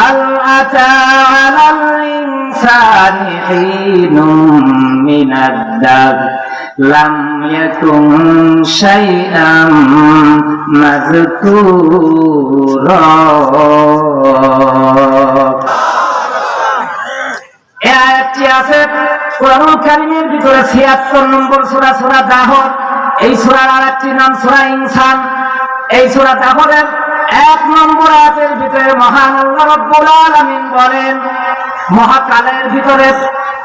هل أتى على الإنسان حين من الدهر لم يكن شيئا مذكورا এই আয়াতটি আছে কোরআনুল কারিমের ভিতরে 76 নম্বর সূরা সূরা দাহর এই সূরার আরেকটি নাম সূরা ইনসান এই সূরা দাহরের এক নম্বর আয়াতের ভিতরে মহান আল্লাহ রাব্বুল আলামিন বলেন, মহাকালের ভিতরে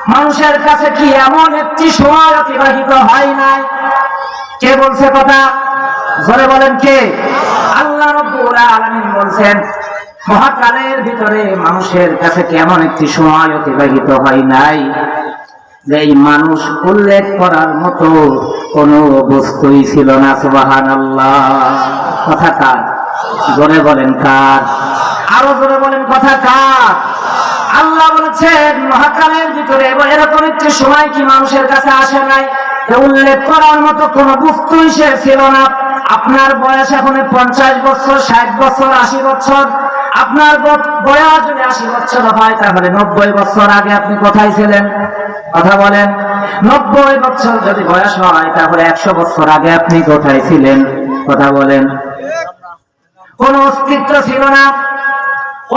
মানুষের কাছে কি এমন একটি সময় অতিবাহিত হয় নাই? কে বলছে কথা? জোরে বলেন কে? আল্লাহ রব্বুল আলামিন বলছেন, মহাকালের ভিতরে মানুষের কাছে কেমন একটি সময় অতিবাহিত হয় নাই? যে এই মানুষ উল্লেখ করার মতো কোন বস্তুই ছিল না সুবাহান আল্লাহ কথা কার? জোরে বলেন কার? আরও জোরে বলেন কথা কার? আল্লাহ বলেছেন, মহাকালের ভিতরে এরকম একটি সময় কি মানুষের কাছে আসে নাই? উল্লেখ করার মতো কোন বস্তুই সে ছিল না। আপনার বয়স এখন পঞ্চাশ বছর, ষাট বছর, আশি বছর। আপনার বয়স যদি আশি বছর হয়, তাহলে নব্বই বছর আগে আপনি কোথায় ছিলেন? কথা বলেন। নব্বই বছর যদি বয়স হয়, তাহলে একশো বছর আগে আপনি কোথায় ছিলেন? কথা বলেন। কোন অস্তিত্ব ছিল না।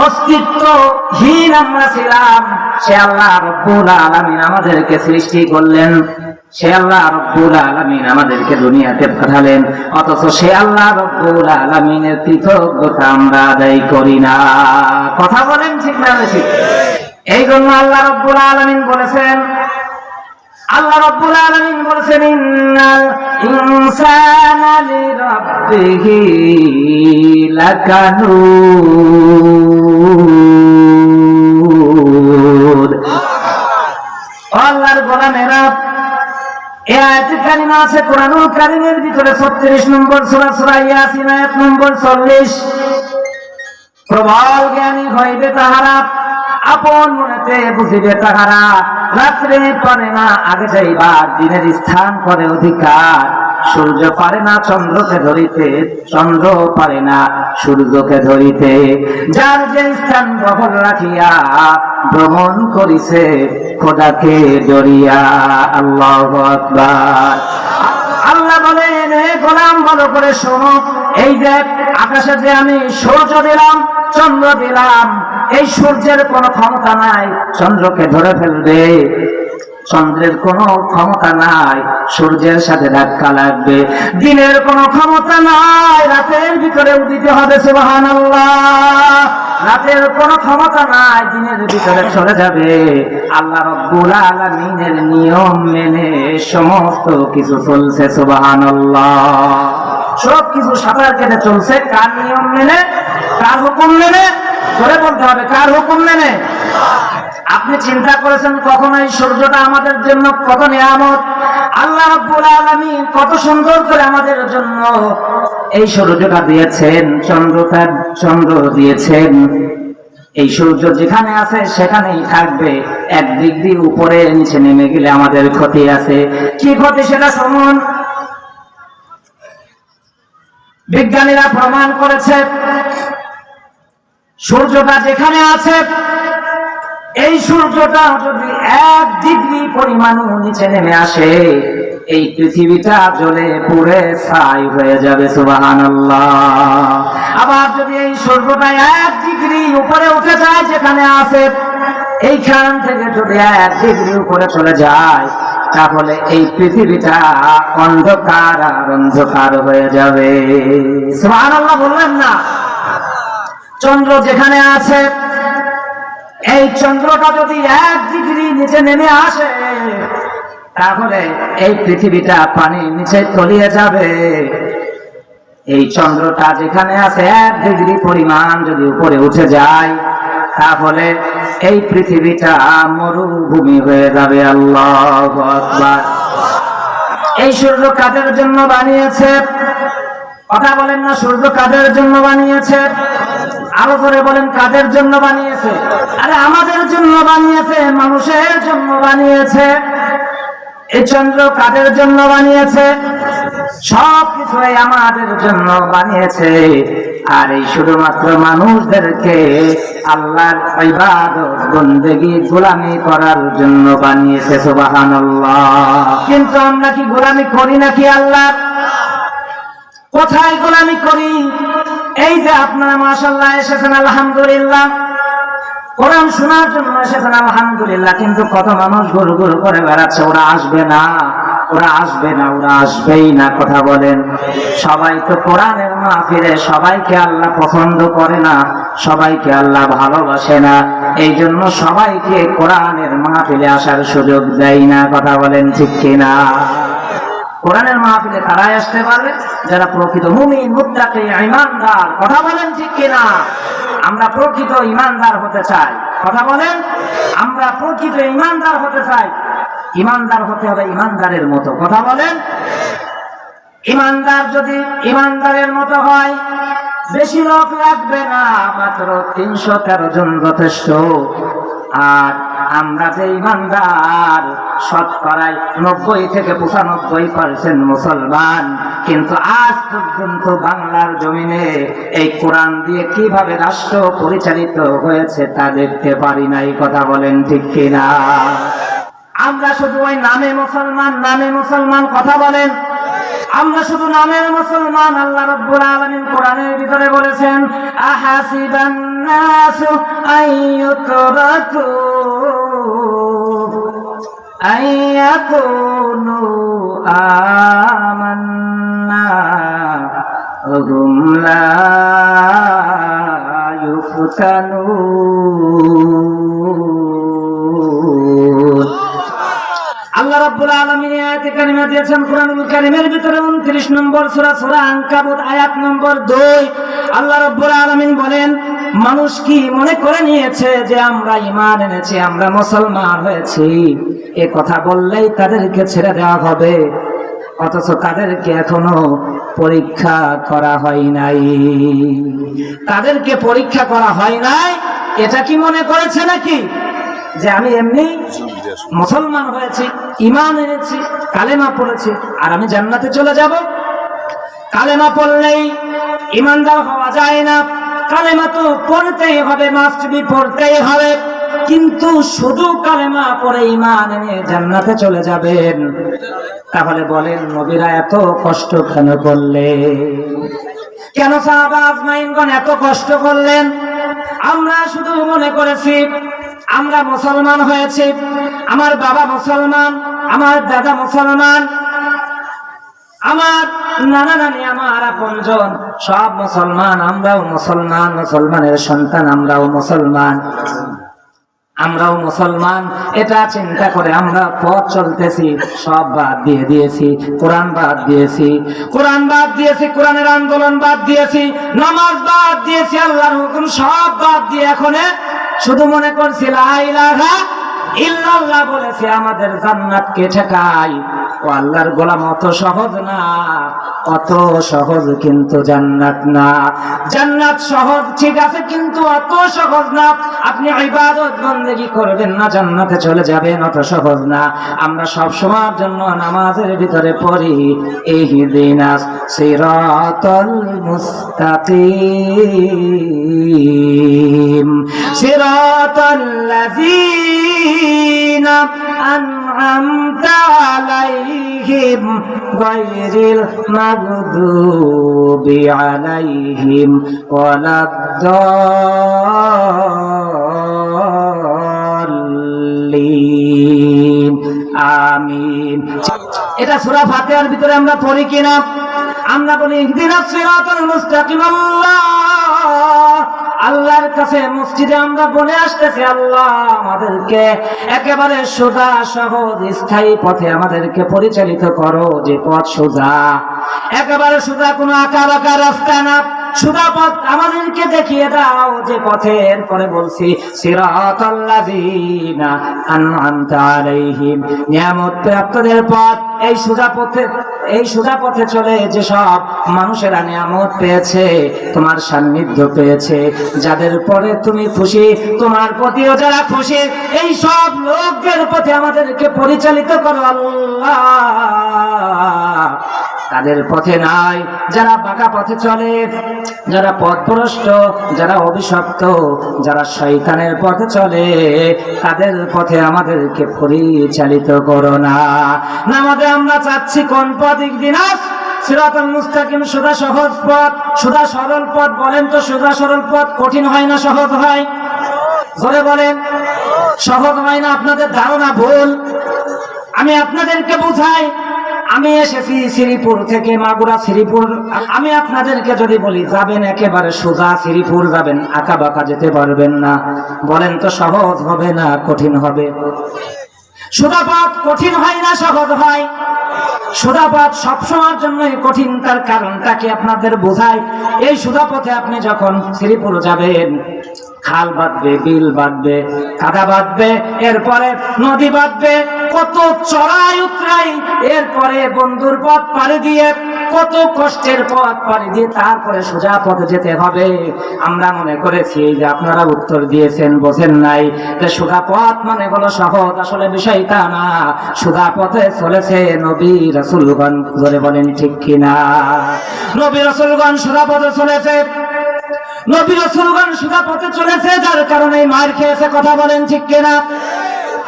অস্তিত্বহীন আমরা ছিলাম। সে আল্লাহ রব্বুল আলামিন আমাদেরকে সৃষ্টি করলেন। সে আল্লাহ রব্বুল আলামিন আমাদেরকে দুনিয়াতে পাঠালেন। অথচ সে আল্লাহ রব্বুল আলামিনের কৃতজ্ঞতা আমরা আদায় করি না। কথা বলেন ঠিক না ঠিক এই জন্য আল্লাহ রব্বুল আলামিন বলেছেন আল্লাহ রাব্বুল আলামিন বলেছেন ইন্নাল ইনসানা লিরাব্বিহি লাকানুদ। আল্লাহর গোলামেরা এই আয়াতে কারিমা আছে, কোরআনুল কারিমের ভিতরে 36 নম্বর সূরা সূরা ইয়াসিন, আয়াত নম্বর 40 প্রবল জ্ঞানী হইবে তাহারা। আপন মনেতে বুঝিবে তাহারা, রাত্রে পারে না, আগে যাইবার দিনের স্থান করে অধিকার। সূর্য পারে না, চন্দ্রকে ধরিতে, চন্দ্র পারে না, সূর্যকে ধরিতে। যার যে স্থান বহল রাখিয়া, ভ্রমণ করিছে, খোদাকে ডরিয়া। আল্লাহ আকবার। আল্লাহ বলেন, হে গোলাম, ভালো করে শোনো। এই যে আকাশে যে আমি সূর্য দিলাম, চন্দ্র দিলাম এই সূর্যের কোনো ক্ষমতা নাই, চন্দ্রকে ধরে ফেলবে। চন্দ্রের কোনো ক্ষমতা নাই, সূর্যের সাথে ধাক্কা লাগবে। দিনের কোনো ক্ষমতা নাই, রাতের ভিতরে উদিতে হবে সুবাহান রাতের কোনো ক্ষমতা নাই, দিনের ভিতরে চলে যাবে। আল্লাহ রব্বুল আলামিনের নিয়ম মেনে সমস্ত কিছু চলছে সুবাহান সব কিছু সাঁতার কেটে চলছে, কার নিয়ম মেনে, কার হুকুম মেনে? ধরে বলতে হবে, কার হুকুম মেনে? আপনি চিন্তা করেছেন কখন এই সূর্যটা আমাদের জন্য কত নিয়ামত? আল্লাহ রাব্বুল কত সুন্দর করে আমাদের জন্য এই সূর্যটা দিয়েছেন চন্দ্রটা চন্দ্র দিয়েছেন। এই সূর্য যেখানে আছে সেখানেই থাকবে, এক ডিগ্রি উপরে, নিচে নেমে গেলে আমাদের ক্ষতি আছে। কি ক্ষতি সেটা শুনুন। বিজ্ঞানীরা প্রমাণ করেছে সূর্যটা যেখানে আছে, এই সূর্যটা যদি এক ডিগ্রি পরিমাণ নিচে নেমে আসে, এই পৃথিবীটা জ্বলে পুড়ে ছাই হয়ে যাবে সুবাহান আবার যদি এই সূর্যটা এক ডিগ্রি উপরে উঠে যায়, যেখানে আছে, এইখান থেকে যদি এক ডিগ্রি উপরে চলে যায়, তাহলে এই পৃথিবীটা অন্ধকার আর অন্ধকার হয়ে যাবে। সুবাহান বললেন না। চন্দ্র যেখানে আছে, এই চন্দ্রটা যদি এক ডিগ্রি নিচে নেমে আসে, তাহলে এই পৃথিবীটা পানির নিচে তলিয়ে যাবে। এই চন্দ্রটা যেখানে আছে, এক ডিগ্রি পরিমাণ যদি উপরে উঠে যায়, তাহলে এই পৃথিবীটা মরুভূমি হয়ে যাবে। আল্লাহ এই সূর্য কাদের জন্য বানিয়েছে? কথা বলেন না, সূর্য কাদের জন্য বানিয়েছে? আরও করে বলেন, কাদের জন্য বানিয়েছে? আরে আমাদের জন্য বানিয়েছে, মানুষের জন্য বানিয়েছে। এই চন্দ্র কাদের জন্য বানিয়েছে? সব কিছুই আমাদের জন্য বানিয়েছে। আর এই শুধুমাত্র মানুষদেরকে আল্লাহর ইবাদত, বন্দেগী, গোলামি করার জন্য বানিয়েছে, সুবহানাল্লাহ। কিন্তু আমরা কি গোলামি করি নাকি আল্লাহ কোথায় গোলামি করি। এই যে আপনারা মাশাল্লাহ এসেছেন, আলহামদুলিল্লাহ। কোরআন শোনার জন্য এসেছেন, আলহামদুলিল্লাহ। কিন্তু কত মানুষ গুরু গুরু করে বেড়াচ্ছে, ওরা আসবে না। ওরা আসবে না, ওরা আসবেই না, কথা বলেন। সবাই তো কোরআনের মাহফিলে, সবাইকে আল্লাহ পছন্দ করে না, সবাইকে আল্লাহ ভালোবাসে না। এই জন্য সবাইকে কোরআনের মাহফিলে আসার সুযোগ দেয় না, কথা বলেন ঠিক কিনা? কোরআনের মাহফিলে তারাই আসতে পারবে। যারা প্রকৃত মুমিন, মুত্তাকি ইমানদার কথা বলেন ঠিক কিনা? আমরা প্রকৃত ইমানদার হতে চাই। কথা বলেন? আমরা প্রকৃত ইমানদার হতে চাই। ইমানদার হতে হবে ইমানদারের মতো। কথা বলেন? ইমানদার যদি ইমানদারের মতো হয়, বেশি লোক লাগবে না। মাত্র তিনশো তেরো জন যথেষ্ট। আর আমরা যে ইমানদার শতকরায় নব্বই থেকে পঁচানব্বই পার্সেন্ট মুসলমান। কিন্তু আজ পর্যন্ত বাংলার জমিনে এই কোরআন দিয়ে কীভাবে রাষ্ট্র পরিচালিত হয়েছে তা দেখতে পারি না, এই কথা বলেন ঠিক কিনা? আমরা শুধু ওই নামে মুসলমান নামে মুসলমান কথা বলেন। আমরা শুধু নামের মুসলমান, আল্লাহ রব্বুল আলামিন কোরআনের ভিতরে বলেছেন, আহাসিবান নাসু আইয়ুতরাকু আইয়াকুনু আমান্না হুম লা ইফতানুন আল্লাহ রাব্বুল আলামিন আয়াতে কারিমা দিয়েছেন, কোরআনুল কারীমের ভিতরে 29 নম্বর সূরা সূরা আনকাবুত, আয়াত নম্বর 2 আল্লাহ রাব্বুল আলামিন বলেন, মানুষ কি মনে করে নিয়েছে যে আমরা ঈমান এনেছি, আমরা মুসলমান হয়েছি? এ কথা বললেই তাদেরকে ছেড়ে দেওয়া হবে। অথচ তাদেরকে এখনও পরীক্ষা করা হয় নাই। তাদেরকে পরীক্ষা করা হয় নাই, এটা কি মনে করেছে নাকি? যে আমি এমনি মুসলমান হয়েছি ইমান এনেছি, কালেমা পড়েছি, আর আমি জান্নাতে চলে যাব। কালেমা পড়লেই ইমানদার হওয়া যায় না। কালেমা তো পড়তেই হবে মাস্ট বি পড়তেই হবে। কিন্তু শুধু কালেমা পড়ে ইমান এনে জান্নাতে চলে যাবেন। তাহলে বলেন, নবীরা এত কষ্ট কেন করলে কেন সাহাবা আজমাইনগণ এত কষ্ট করলেন? আমরা শুধু মনে করেছি আমরা মুসলমান হয়েছে, আমার বাবা মুসলমান, আমার দাদা মুসলমান, আমার নানা নানি, আমার আপনজন, সব মুসলমান, আমরাও মুসলমান, মুসলমানের সন্তান, আমরাও মুসলমান। আমরাও মুসলমান, এটা চিন্তা করে আমরা পথ চলতেছি, সব বাদ দিয়ে দিয়েছি, কোরআন বাদ দিয়েছি, কোরআন বাদ দিয়েছি, কোরআনের আন্দোলন বাদ দিয়েছি, নামাজ বাদ দিয়েছি, আল্লাহর হুকুম সব বাদ দিয়ে এখন শুধু মনে করছি লা ইলাহা ইল্লাল্লাহ বলেছে, আমাদের জান্নাত কে ঠেকায় ও আল্লাহর গোলাম অত সহজ না, অত সহজ কিন্তু জান্নাত না। জান্নাত সহজ, ঠিক আছে, কিন্তু অত সহজ না। আপনি ইবাদত বন্দেগি করবেন না, জান্নাতে চলে যাবেন, অত সহজ না। আমরা সব সময়ের জন্য নামাজের ভিতরে পড়ি এই ইহদিনা সিরাতাল মুস্তাকিম। সিরাতাল লাযিনা আন'আমতা আলাইহিম গায়রিল মাগদুবি আলাইহিম ওয়ালাদ-দাল্লিন আমিন এটা সূরা ফাতিহার ভিতরে আমরা পড়ি কিনা? আমরা বলি ইহদিনাস সিরাতাল মুস্তাকিম, আল্লাহ! আল্লাহর কাছে মসজিদে আমরা বলে আসতেছি, আল্লাহ আমাদেরকে একেবারে সোজা, সহজ, স্থায়ী পথে আমাদেরকে পরিচালিত করো, যে পথ সোজা। একেবারে সোজা কোনো আঁকা বাঁকা রাস্তা না। সোজা পথ আমাদেরকে দেখিয়ে দাও যে পথের পরে বলছি, সিরাতাল্লাযীনা আন'আমতা আলাইহিম। নিয়ামত প্রাপ্তদের পথ, এই সোজা পথে এই সোজা পথে চলে যে সব মানুষেরা নিয়ামত পেয়েছে, তোমার সান্নিধ্য পেয়েছে, যাদের পরে তুমি খুশি, তোমার প্রতিও যারা খুশি, এই সব লোকদের পথে আমাদেরকে পরিচালিত করো আল্লাহ। তাদের পথে নাই। যারা বাঁকা পথে চলে, যারা পথভ্রষ্ট, যারা অভিশপ্ত, যারা শৈতানের পথে চলে, তাদের পথে আমাদেরকে পরিচালিত করো না। নামাজে আমরা চাচ্ছি কোন পথ? দিনাস সিরাতাল মুস্তাকিম সুদা সহজ পথ। সুদা সরল পথ বলেন তো সুদা সরল পথ কঠিন হয় না, সহজ হয়? ধরে বলেন, সহজ হয় না আপনাদের ধারণা ভুল? আমি আপনাদেরকে বুঝাই আমি এসেছি শ্রীপুর থেকে মাগুরা শ্রীপুর। আমি আপনাদেরকে যদি বলি, যাবেন একেবারে সোজা শ্রীপুর যাবেন আঁকা বাঁকা যেতে পারবেন না। বলেন তো সহজ হবে না কঠিন হবে? সুদাপাত কঠিন হয় না সহজ হয়? সুদাপাত সবসময়ের জন্যই কঠিন, তার কারণটাকে আপনাদের বোঝায়? এই সুদাপথে আপনি যখন শ্রীপুর যাবেন খাল বাঁধবে, বিল বাঁধবে, কাদা বাঁধবে, এরপরে নদী বাঁধবে, কত চড়াই উতরাই, এরপরে বন্ধুর পথ পাড়ি দিয়ে, কত কষ্টের পথ পাড়ি দিয়ে তারপরে সোজা পথে যেতে হবে। আমরা মনে করেছি যে আপনারা উত্তর দিয়েছেন, বোঝেন নাই। যে সোজা পথ মানে হলো সহজ, আসলে বিষয় তা না। সোজা পথে চলেছে নবী রাসুলগণ, ধরে বলেন ঠিক কিনা? নবী রাসুলগণ সোজা পথে চলেছে। নবী রাসূলগণ সুদা পথে চলেছে যার কারণে মার খেয়েছে কথা বলেন ঠিক কিনা?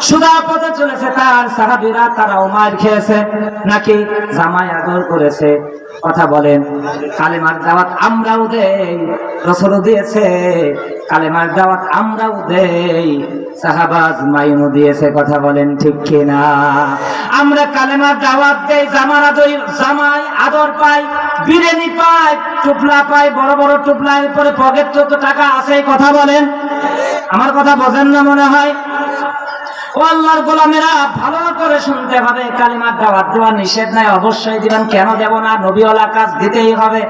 সুদা পথে চলেছে তার সাহাবীরা, তারাও মার খেয়েছে, নাকি জামাই আদর করেছে। কথা বলেন, কালেমার দাওয়াত আমরাও দেই রসুলও দিয়েছে, কালেমার দাওয়াত আমরাও দেই সাহাবাজ মাইনও দিয়েছে, কথা বলেন ঠিক কিনা? আমরা কালেমার দাওয়াত দেই জামার আদর জামাই আদর পাই, বিরিয়ানি পাই, টুপলা পাই, বড় বড় টুপলা পরে পকেট তো টাকা আছে কথা বলেন। আমার কথা বোঝেন না মনে হয়? ও আল্লাহর গোলামেরা, ভালো করে শুনতে হবে কালিমার দাওয়াত দেওয়া নিষেধ নাই, অবশ্যই দিবেন। কেন দেব না? নবীওয়ালা কাজ দিতেই হবে।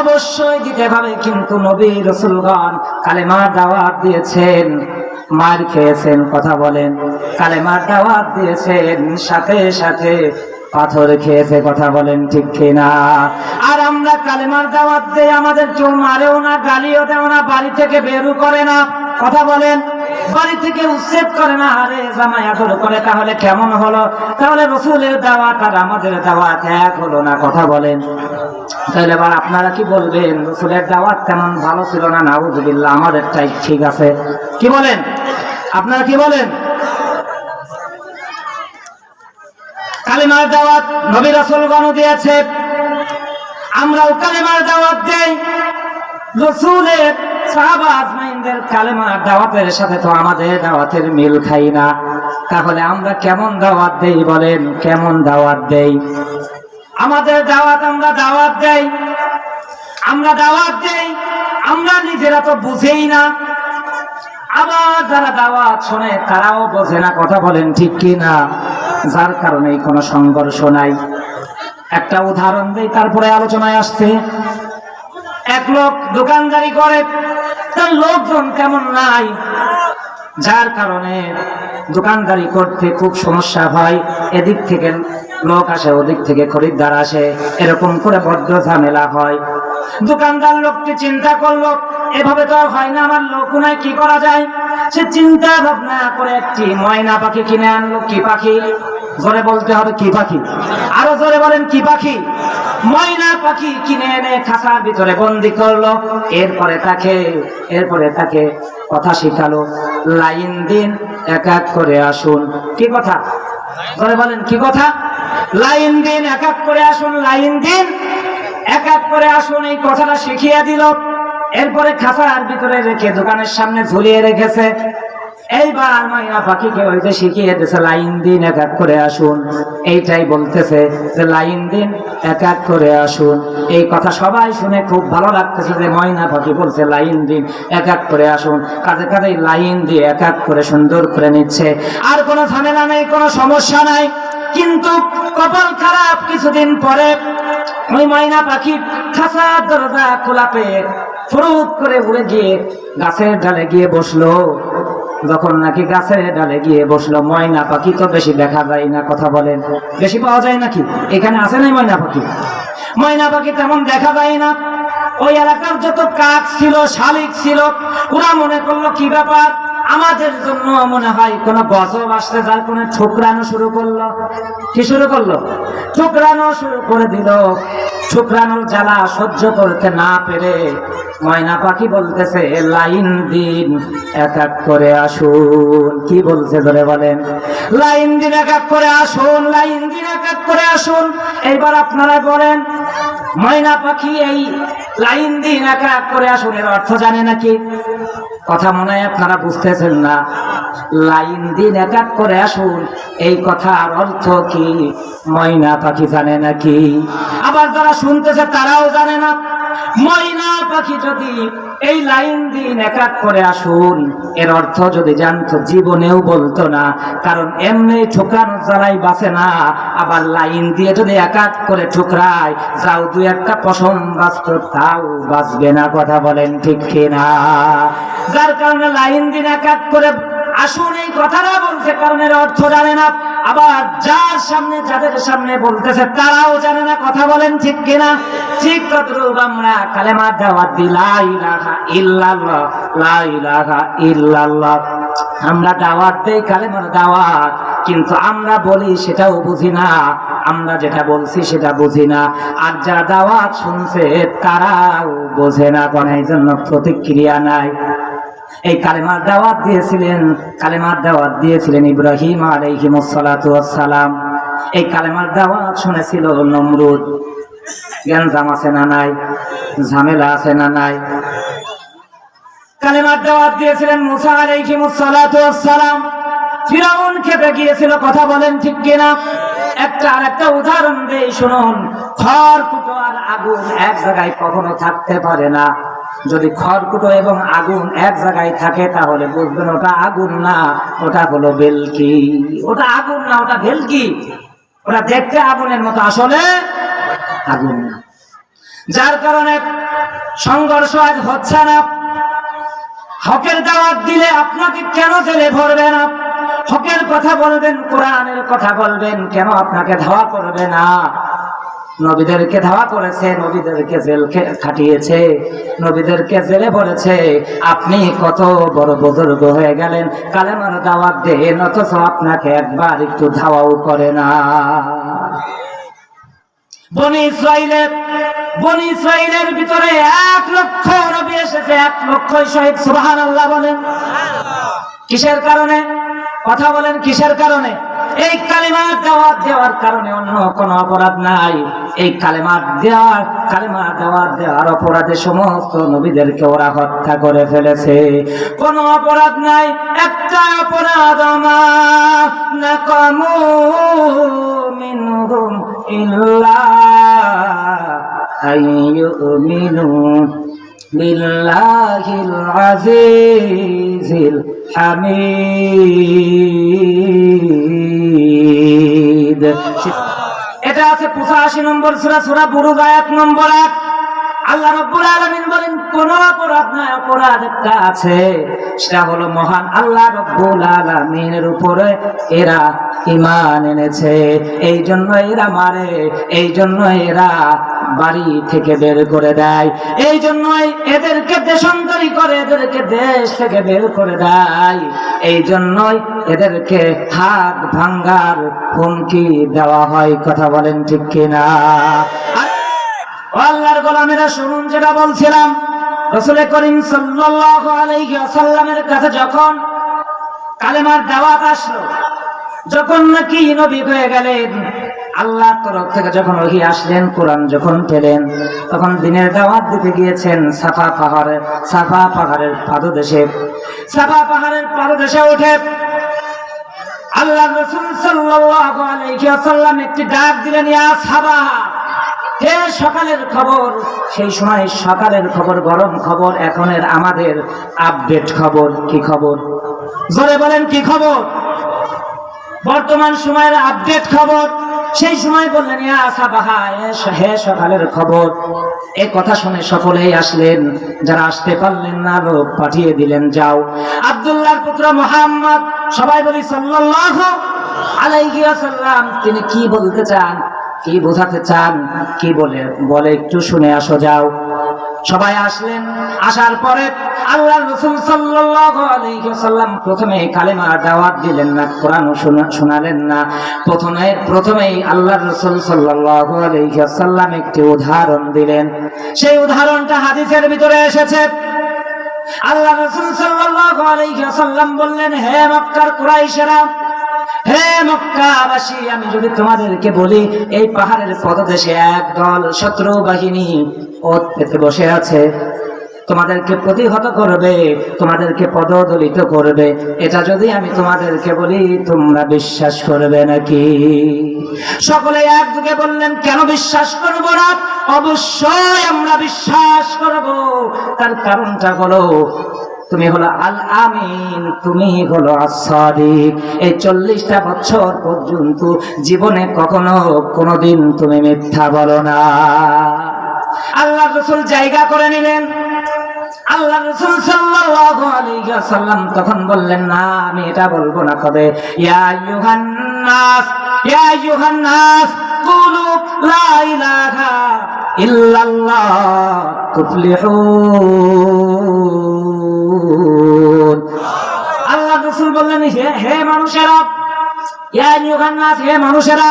অবশ্যই দিতে হবে, কিন্তু নবী রসুলগণ কালেমার দাওয়াত দিয়েছেন, মার খেয়েছেন, কথা বলেন। কালেমার দাওয়াত দিয়েছেন, সাথে সাথে পাথর খেয়েছে কথা বলেন ঠিক কিনা? আর আমরা কালেমার দাওয়াত দেই, আমাদের কেউ মারেও না, গালিও দেও না, বাড়ি থেকে বেরু করে না। কথা বলেন, বাড়ি থেকে উচ্ছেদ করে না, আরে জামাই আদর করে, তাহলে কেমন হলো? তাহলে রসুলের দাওয়াত আর আমাদের দাওয়াত এক হলো না, কথা বলেন। তাহলে এবার আপনারা কি বলবেন, রসুলের দাওয়াত তেমন ভালো ছিল না, নাউজুবিল্লাহ, আমাদেরটাই ঠিক আছে। কি বলেন? আপনারা কি বলেন? কালিমার দাওয়াত নবী রাসূলগণ দিয়েছে। আমরাও কালিমার দাওয়াত দেই। রসুলের সাহাবা আজমাইনদের কালেমার দাওয়াতের সাথে তো আমাদের দাওয়াতের মিল খাই না। তাহলে আমরা কেমন দাওয়াত দেই বলেন? কেমন দাওয়াত দেই? আমাদের দাওয়াত আমরা দাওয়াত দেই। আমরা দাওয়াত দেই। আমরা নিজেরা তো বুঝেই না। আবার যারা দাওয়াত শোনে তারাও বোঝে না কথা বলেন ঠিক কি না যার কারণে কোনো সংঘর্ষ নাই। একটা উদাহরণ দেই, তারপরে আলোচনায় আসছে। এক লোক দোকানদারি করে, তার লোকজন কেমন নাই? যার কারণে দোকানদারি করতে খুব সমস্যা হয়। এদিক থেকে লোক আসে, ওদিক থেকে খরিদ্দার আসে। এরকম করে বড্ড ঝামেলা হয়। দোকানদার লোকটি চিন্তা করল, এভাবে তো আর হয় না, আমার লোক নাই কি করা যায়? সে চিন্তা ভাবনা করে একটি ময়না পাখি কিনে আনলো, কি পাখি? জোরে বলতে হবে কি পাখি? আরও জোরে বলেন, কি পাখি? ময়না পাখি কিনে এনে খাঁচার ভিতরে বন্দি করল, এরপরে তাকে এরপরে তাকে কথা শিখালো। লাইন দিন, এক এক করে আসুন। কি কথা? ধরে বলেন, কি কথা? লাইন দিন, এক এক করে আসুন, লাইন দিন, এক এক করে আসুন, এই কথাটা শিখিয়ে দিল। এরপরে খাঁচার ভিতরে রেখে দোকানের সামনে ঝুলিয়ে রেখেছে। এইবার মাইনা পাখিকে যে শিখিয়ে দিয়েছে লাইন দিন এক এক করে আসুন। এইটাই বলতেছে যে, লাইন দিন এক এক করে আসুন। এই কথা সবাই শুনে খুব ভালো লাগতেছে যে, ময়না পাখি বলছে, লাইন দিন এক এক করে আসুন। কাজে কাজে লাইন দিয়ে এক এক করে সুন্দর করে নিচ্ছে। আর কোনো ঝামেলা নেই, কোনো সমস্যা নাই। কিন্তু কপাল খারাপ কিছুদিন পরে ওই ময়না পাখি খাসার দরজা খোলা পেয়ে ফুরুত করে উড়ে গিয়ে গাছের ডালে গিয়ে বসল। যখন নাকি গাছের ডালে গিয়ে বসল, ময়না পাখি তো বেশি দেখা যায় না কথা বলেন। বেশি পাওয়া যায় নাকি? এখানে আছে নাই ময়না পাখি? ময়না পাখি তেমন দেখা যায় না। ওই এলাকার যত কাক ছিল, শালিক ছিল, ওরা মনে করল কি ব্যাপার? আমাদের জন্য মনে হয় কোন গজব আসতে যার কোন ঠুকরানো শুরু করল। কি শুরু করল? ঠুকরানো শুরু করে দিল। ঠুকরানোর জ্বালা সহ্য করতে না পেরে ময়না পাখি বলতেছে, লাইন দিন, এক এক করে আসুন। কি বলছে ধরে বলেন? লাইন দিন, এক এক করে আসুন, লাইন দিন, এক এক করে আসুন। এইবার আপনারা বলেন, ময়না পাখি এই লাইন দিন, এক এক করে আসুন, এর অর্থ জানে নাকি? কথা মনে হয় আপনারা বুঝতেছেন না? লাইন দিন এক এক করে আসুন। এই কথার অর্থ কি? ময়না পাখি জানে নাকি? আবার যারা শুনতেছে তারাও জানে না। ময়না পাখি যদি এই লাইন দিন এক করে আসুন, এর অর্থ যদি জানতো জীবনেও বলতো না, কারণ এমনি ঠোকরানো যারাই বাঁচে না, আবার লাইন দিয়ে যদি এক এক করে ঠুকরায়, যাও দু একটা পশম বাঁচত তাও বাঁচবে না, কথা বলেন ঠিক কিনা? যার কারণে লাইন দিন এক এক করে আসুন এই কথাটা বলছে কারণ এর অর্থ জানে না। আবার যার সামনে, যাদের সামনে বলতেছে, তারাও জানে না কথা বলেন ঠিক কিনা। ঠিক তদ্রুপ আমরা কালেমা দাওয়াত দিই, লা ইলাহা ইল্লাল্লাহ, লা ইলাহা ইল্লাল্লাহ। আমরা দাওয়াত দেই কালেমার দাওয়াত, কিন্তু আমরা বলি সেটাও বুঝি না। আমরা যেটা বলছি সেটা বুঝি না। আর যারা দাওয়াত শুনছে, তারাও বোঝে না, কোন এই জন্য প্রতিক্রিয়া নাই। এই কালেমার দাওয়াত দিয়েছিলেন, কালেমার দাওয়াত দিয়েছিলেন ইব্রাহিম আলাইহিমসালাম এই কালেমার দাওয়াত শুনেছিল নমরুদ। গ্যাঞ্জাম আছে না নাই? ঝামেলা আছে না নাই? কালেমার দাওয়াত দিয়েছিলেন মুসা আলাইহিমসালাম ফিরাউন খেপে গিয়েছিল, কথা বলেন ঠিক কিনা? একটা আর একটা উদাহরণ দেই, শুনুন। খড়কুটো আর আগুন এক জায়গায় কখনো থাকতে পারে না। যদি খড়কুটো এবং আগুন এক জায়গায় থাকে, তাহলে বুঝবেন ওটা আগুন না, ওটা হলো বেলকি। ওটা আগুন না, ওটা ভেলকি। ওটা দেখতে আগুনের মতো, আসলে আগুন না। যার কারণে সংঘর্ষ আজ হচ্ছে না। হকের দাওয়াত দিলে আপনাকে কেন জেলে ভরবে না? হকের কথা বলবেন, কোরআনের কথা বলবেন, কেন আপনাকে ধাওয়া করবে না? নবীদেরকে ধাওয়া করেছে, নবীদেরকে জেল খাটিয়েছে, নবীদেরকে জেলে ভরেছে আপনি কত বড় বুজুর্গ হয়ে গেলেন, কালেমার দাওয়াত দেন অথচ আপনাকে একবার একটু ধাওয়াও করে না। বনি বনি ভিতরে এক লক্ষ নবী এসেছে, এক লক্ষ বলেন। কিসের কারণে? কথা বলেন কিসের কারণে? এই কালিমার দাওয়াত দেওয়ার কারণে অন্য কোনো অপরাধ নাই। এই কালেমার দেওয়ার কালেমার দেওয়ার দেওয়ার অপরাধে সমস্ত নবীদেরকে ওরা হত্যা করে ফেলেছে। কোনো অপরাধ নাই, একটা অপরাধ আমার। বিল্লাহিল আজিজিল হামিদ এটা আছে পঁচাশি নম্বর সুরা সুরা বুরুজ, আয়াত নম্বর এক। আল্লাহ রব্বুল আলামিন বলেন, কোন অপরাধ নাই অপরাধ একটা আছে। সেটা হলো মহান আল্লাহ রব্বুল আলামিনের উপরে এরা ইমান এনেছে। এই জন্য এরা মারে এই জন্য এরা বাড়ি থেকে বের করে দেয়। এই জন্যই এদেরকে দেশান্তরী করে, এদেরকে দেশ থেকে বের করে দেয়। এই জন্যই এদেরকে হাত ভাঙ্গার হুমকি দেওয়া হয়, কথা বলেন ঠিক কিনা? আল্লাহর গোলামেরা, শুনুন যেটা বলছিলাম। রসুল করিম ওয়াসাল্লামের কাছে যখন কালেমার দাওয়াত আসলো, যখন নাকি নবী হয়ে গেলেন আল্লাহর তরফ থেকে যখন ওহি আসলেন, কোরআন যখন পেলেন, তখন দিনের দাওয়াত দিতে গিয়েছেন সাফা পাহাড়ে, সাফা পাহাড়ের পাদদেশে। সাফা পাহাড়ের পাদদেশে উঠে আল্লাহ রসুল আলাইহি একটি ডাক দিলেন, ইয়া সকালের খবর, সেই সময় সকালের খবর, গরম খবর এখনের আমাদের আপডেট খবর, কি খবর? জোরে বলেন, কি খবর? বর্তমান সময়ের আপডেট খবর। সেই সময় বললেন হে সকালের খবর। এ কথা শুনে সকলেই আসলেন। যারা আসতে পারলেন না, লোক পাঠিয়ে দিলেন, যাও। আবদুল্লাহর পুত্র মোহাম্মদ সবাই বলি সাল্লাহ আলাইসাল্লাম তিনি কি বলতে চান, কি বোঝাতে চান, কি বলে বলে একটু শুনে আসো, যাও। সবাই আসলেন। আসার পরে আল্লাহ রসুল ওয়াসাল্লাম প্রথমে কালেমার দাওয়াত দিলেন না, কোরআন শোনালেন না। প্রথমে প্রথমেই আল্লাহ রসুল আলাইহি একটি উদাহরণ দিলেন। সেই উদাহরণটা হাদিসের ভিতরে এসেছে। আল্লাহ রসুল ওয়াসাল্লাম বললেন, হে মক্কার কুরাইশেরা হে মক্কাবাসী, আমি যদি তোমাদেরকে বলি, এই পাহাড়ের পদদেশে একদল শত্রু বাহিনী ওত পেতে বসে আছে। তোমাদেরকে প্রতিহত করবে, তোমাদেরকে পদদলিত করবে। এটা যদি আমি তোমাদেরকে বলি, তোমরা বিশ্বাস করবে নাকি? সকলে একদিকে বললেন, কেন বিশ্বাস করব না? অবশ্যই আমরা বিশ্বাস করব। তার কারণটা হলো তুমি হলো আল আমিন তুমি হলো আসাদিক এই চল্লিশটা বছর পর্যন্ত জীবনে কখনো কোনোদিন তুমি মিথ্যা বলো না। আল্লাহ রসুল জায়গা করে নিলেন। আল্লাহ তখন বললেন, না, আমি এটা বলব না কবে। ইয়া আইয়ুহান ইয়া আল্লাহ রসুল বললেন, হে মানুষেরা হে মানুষেরা,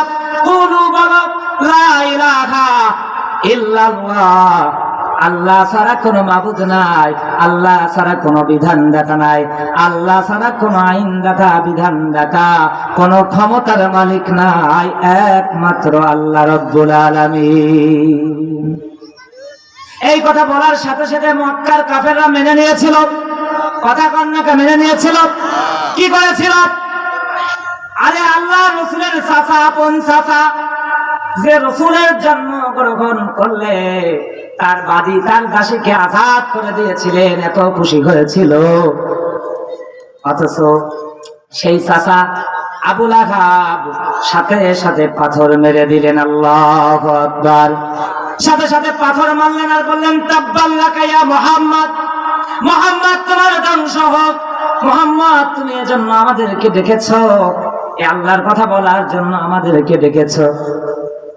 কুলু বলো আল্লাহ ছাড়া কোনো মাবুদ নাই, আল্লাহ ছাড়া কোনো বিধান দেখা নাই, আল্লাহ ছাড়া কোনো আইন দেখা বিধান দেখা কোনো ক্ষমতার মালিক নাই, একমাত্র আল্লাহ রব্বুল আলামিন। এই কথা বলার সাথে সাথে মক্কার কাফেররা মেনে নিয়েছিল। কথা কন্যাকে মেনে নিয়েছিল। কি করেছিল? আরে আল্লাহ রসুলের চাচা আপন চাচা, যে রসুলের জন্ম গ্রহণ করলে তার বাদী, তার দাসীকে আজাদ করে দিয়েছিলেন, এত খুশি হয়েছিল। অথচ সেই চাচা আবুল আহাব সাথে সাথে পাথর মেরে দিলেন, আল্লাহ আকবার। সাথে সাথে পাথর মারলেন আর বললেন, তাব্বাল্লাকা ইয়া মুহাম্মদ, মোহাম্মদ তোমার ধ্বংস হোক মোহাম্মদ তুমি এজন্য আমাদেরকে ডেকেছো। এ আল্লাহর কথা বলার জন্য আমাদেরকে ডেকেছো।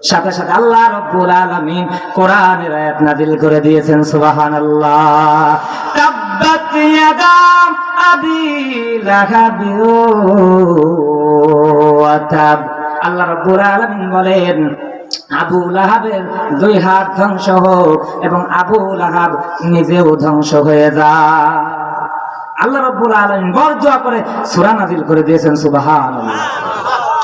সাথে সাথে আল্লাহ রব্বুল আলামিন কোরআনের আয়াত নাযিল করে দিয়েছেন, সুবহানাল্লাহ। তাব্বাত ইয়াদা আবি লাহাব ওয়া তাব। আল্লাহ রব্বুল আলামিন বলেন আবু লাহাবের দুই হাত ধ্বংস হোক এবং আবু লাহাব নিজেও ধ্বংস হয়ে যা। আল্লাহ রব্বুল আলামিন বড় করে সূরা নাযিল করে দিয়েছেন, সুবহানাল্লাহ।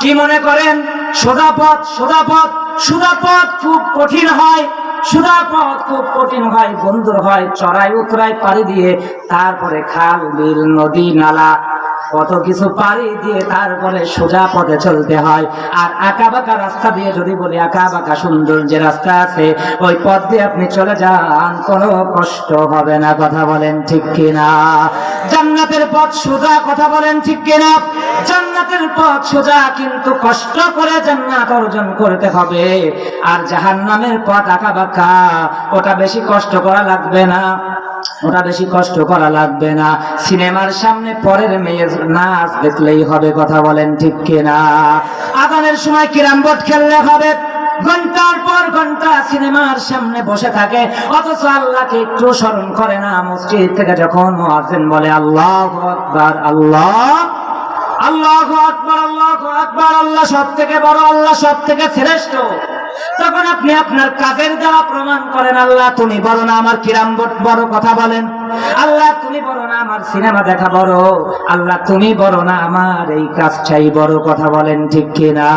কি মনে করেন? সোজা পথ সোজা পথ সুদা পথ খুব কঠিন হয় সুদা পথ খুব কঠিন হয় বন্ধুর হয় চড়াই উতরাই পাড়ি দিয়ে তারপরে খাল, বিল, নদী, নালা কত কিছু পাড়ি দিয়ে তারপরে সোজা পথে চলতে হয়। আর আঁকা বাঁকা রাস্তা দিয়ে যদি বলি, আঁকা বাঁকা সুন্দর যে রাস্তা আছে, ওই পথ দিয়ে আপনি চলে যান, কোনো কষ্ট হবে না। কথা বলেন ঠিক কিনা? জান্নাতের পথ সোজা, কথা বলেন ঠিক কিনা? জান্নাতের পথ সোজা, কিন্তু কষ্ট করে জান্নাত অর্জন করতে হবে। আর জাহান্নামের পথ আঁকা বাঁকা, ওটা বেশি কষ্ট করা লাগবে না। ওটা বেশি কষ্ট করা লাগবে না। সিনেমার সামনে পরের মেয়ে নাচ দেখলেই হবে কথা বলেন ঠিক কিনা। আদানের সময় কিরাম বোর্ড খেললে হবে। ঘণ্টার পর ঘণ্টা সিনেমার সামনে বসে থাকে। অথচ আল্লাহকে একটু স্মরণ করে না মসজিদ থেকে যখন মুয়াজ্জিন বলে, আল্লাহ আকবার, আল্লাহ আল্লাহ আকবার আল্লাহ আকবার, আল্লাহ সব থেকে বড়, আল্লাহ সব থেকে শ্রেষ্ঠ। তখন আপনি আপনার কাজের দ্বারা প্রমাণ করেন, আল্লাহ তুমি বড় না আমার কিরাম বড় কথা বলেন। আল্লাহ তুমি বড় না আমার সিনেমা দেখা বড়। আল্লাহ তুমি বড় না আমার এই কাজটাই বড় কথা বলেন, ঠিক কিনা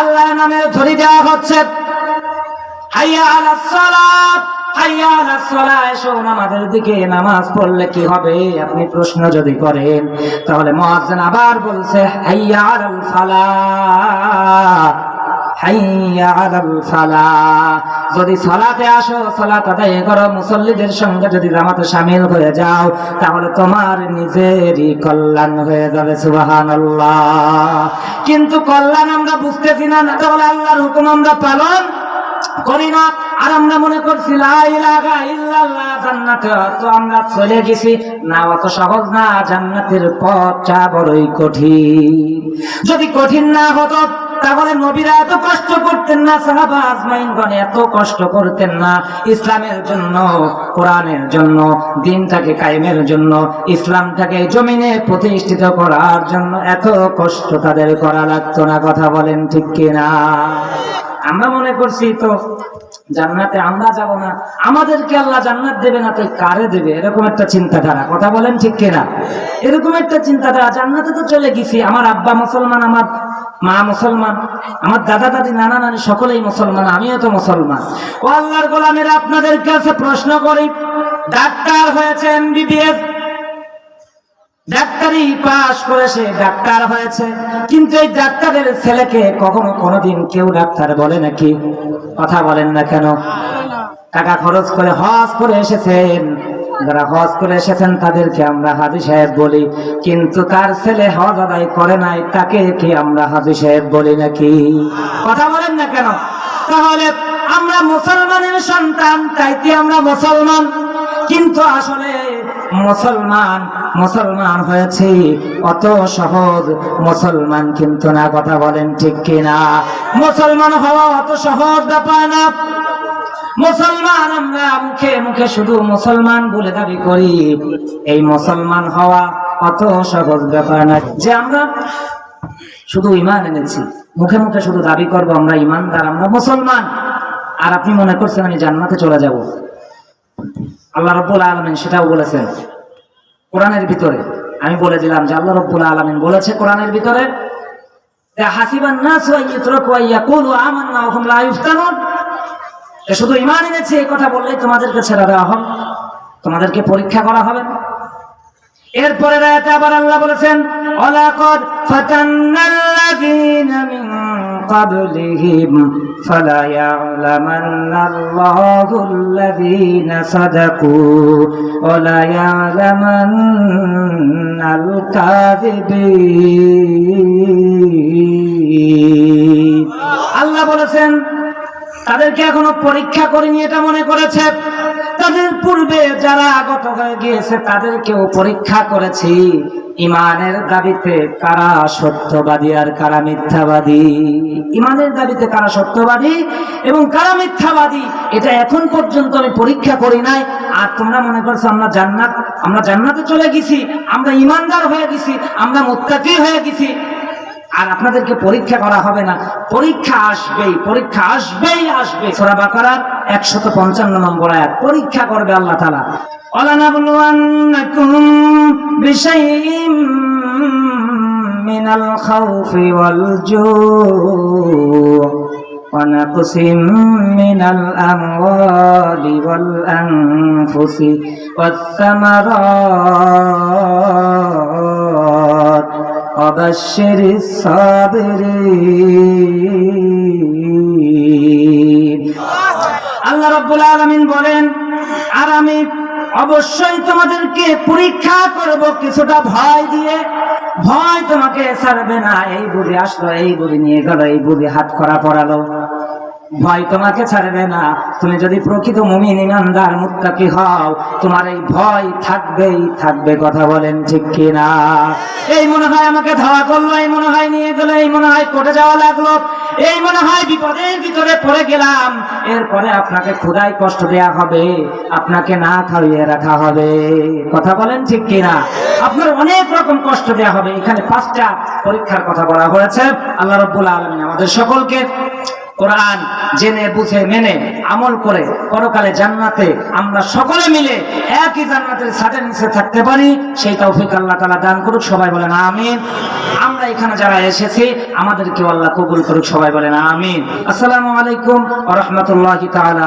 আল্লাহ নামে ধরি দেওয়া হচ্ছে, হাইয়া দিকে, নামাজ পড়লে কি হবে? আপনি প্রশ্ন যদি করেন, তাহলে মুয়াজ্জিন আবার বলছে, হাইয়া আলাল ফালাহ যদি সালাতে আসো, সালাত আদায় করো, মুসল্লিদের সঙ্গে যদি জামাতে শামিল হয়ে যাও, তাহলে তোমার নিজেরই কল্যাণ হয়ে যাবে, সুবহানাল্লাহ। কিন্তু কল্যাণ আমরা বুঝতেছি না তাহলে আল্লাহর হুকুম আমরা পালন করি না। আর আমরা মনে করছি তো আমরা চলে গেছি। না, অত সহজ না, জান্নাতের পথটা বড়ই কঠিন। যদি কঠিন না হতো তাহলে নবীরা এত কষ্ট করতেন না, সাহাবা এত কষ্ট করতেন না। ইসলামের জন্য, কোরআনের জন্য, দিনটাকে কায়েমের জন্য, ইসলামটাকে জমিনে প্রতিষ্ঠিত করার জন্য এত কষ্ট তাদের করা লাগতো না, কথা বলেন ঠিক কিনা? আমরা মনে করছি তো, জান্নাতে আমরা যাব না, আমাদেরকে আল্লাহ জান্নাত দেবে না, তো কারে দেবে? এরকম একটা চিন্তাধারা, কথা বলেন ঠিক কিনা? এরকম একটা চিন্তাধারা, জান্নাতে তো চলে গেছি, আমার আব্বা মুসলমান, আমার মা মুসলমান, আমার দাদা দাদি, নানা নানি সকলেই মুসলমান, আমিও তো মুসলমান। ও আল্লাহর গোলামের, আপনাদের কাছে প্রশ্ন করি, ডাক্তার হয়েছে এমবিবিএস? ডাক্তারি পাশ করে সে ডাক্তার হয়েছে। কিন্তু এই ডাক্তারের ছেলেকে কখনো কোনোদিন কেউ ডাক্তার বলে নাকি? কথা বলেন না কেন? টাকা খরচ করে হজ করে এসেছেন। যারা হজ করে এসেছেন, তাদেরকে আমরা হাজি সাহেব বলি। কিন্তু তার ছেলে হজ আদায় করে নাই, তাকে কি আমরা হাজি সাহেব বলি নাকি? কথা বলেন না কেন? তাহলে আমরা মুসলমানের সন্তান তাইতে আমরা মুসলমান? কিন্তু আসলে মুসলমান মুসলমান হয়েছে, অত সহজ মুসলমান কিন্তু না, কথা বলেন ঠিক কিনা? মুসলমান হওয়া অত সহজ ব্যাপার না। মুসলমান, আমরা মুখে মুখে শুধু মুসলমান বলে দাবি করি। এই মুসলমান হওয়া অত সহজ ব্যাপার না যে আমরা শুধু ইমান এনেছি, মুখে মুখে শুধু দাবি করব, আমরা ইমানদার আমরা মুসলমান। আর আপনি মনে করছেন আমি জান্নাতে চলে যাব। আল্লাহ রব্বুল আলমিন সেটাও বলেছেন। কোরআনের ভিতরে আমি বলে দিলাম যে আল্লাহ রব্বুল আলমিন বলেছে কোরআনের ভিতরে হাসিবান ইউতরাকু ওয়া ইয়াকুলু আমান্না হুম লা ইফতানুন। শুধু ইমান এনেছে এই কথা বললেই তোমাদেরকে ছেড়ে দেওয়া হবে তোমাদেরকে পরীক্ষা করা হবে না এরপরে রায়তে আবার আল্লাহ বলেছেন ওয়ালাকাদ ফাতান্নাল্লাযীনা মিন قبلهم فلا يعلمن الله الذين صدقوا ولا يعلمن الكاذبين আল্লাহ বলেছেন তাদেরকে এখনও পরীক্ষা করিনি এটা মনে করেছে? তাদের পূর্বে যারা আগত হয়ে গিয়েছে, তাদেরকেও পরীক্ষা করেছি। ইমানের দাবিতে কারা সত্যবাদী আর কারা মিথ্যাবাদী? ইমানের দাবিতে কারা সত্যবাদী এবং কারা মিথ্যাবাদী, এটা এখন পর্যন্ত আমি পরীক্ষা করি নাই। আর তোমরা মনে করছ, আমরা জান্নাত, আমরা জান্নাতে চলে গেছি, আমরা ইমানদার হয়ে গেছি, আমরা মুত্তাকি হয়ে গেছি। আর আপনাদেরকে পরীক্ষা করা হবে না পরীক্ষা আসবেই পরীক্ষা আসবেই আসবে সোরা বাকারার একশত পঞ্চান্ন নম্বর আয়াত পরীক্ষা করবে আল্লাহ তালা অলানাবলুয়ান্নাকুম বিশাইইম মিনাল খাউফি ওয়াল জু' ونقص من الأموال والأنفس والثمرات অবশ্যের সাবরে আল্লাহ রাব্বুল আলামিন বলেন, আর আমি অবশ্যই তোমাদেরকে পরীক্ষা করব কিছুটা ভয় দিয়ে। ভয় তোমাকে ছাড়বে না। এই বুড়ি আসলো, এই বুড়ি নিয়ে গেল, এই বুড়ি হাত করা পড়ালো ভয় তোমাকে ছাড়বে না। তুমি যদি প্রকৃত মুমিন, ইমানদার, মুত্তাকি হও, তোমার এই ভয় থাকবেই, থাকবে কথা বলেন ঠিক কি না এই মনে হয় আমাকে ধাওয়া করল, এই মনে হয় নিয়ে গেলো, এই মনে হয় কোটে যাওয়া লাগল, এই মনে হয় বিপদের ভিতরে পড়ে গেলাম। এরপরে আপনাকে ক্ষুধায় কষ্ট দেয়া হবে, আপনাকে না খাইয়ে রাখা হবে। কথা বলেন ঠিক কিনা? আপনার অনেক রকম কষ্ট দেয়া হবে। এখানে পাঁচটা পরীক্ষার কথা বলা হয়েছে। আল্লাহ রব্বুল আলমিন আমাদের সকলকে কোরআন জেনে, বুঝে, মেনে, আমল করে পরকালে জান্নাতে আমরা সকলে মিলে একই জান্নাতের সাথে নিচে থাকতে পারি, সেই তৌফিক আল্লাহ তালা দান করুক, সবাই বলেন আমিন। আমরা এখানে যারা এসেছি, আমাদেরকেও আল্লাহ কবুল করুক, সবাই বলেন আমিন। আসসালামু আলাইকুম রহমতুল্লাহ তালা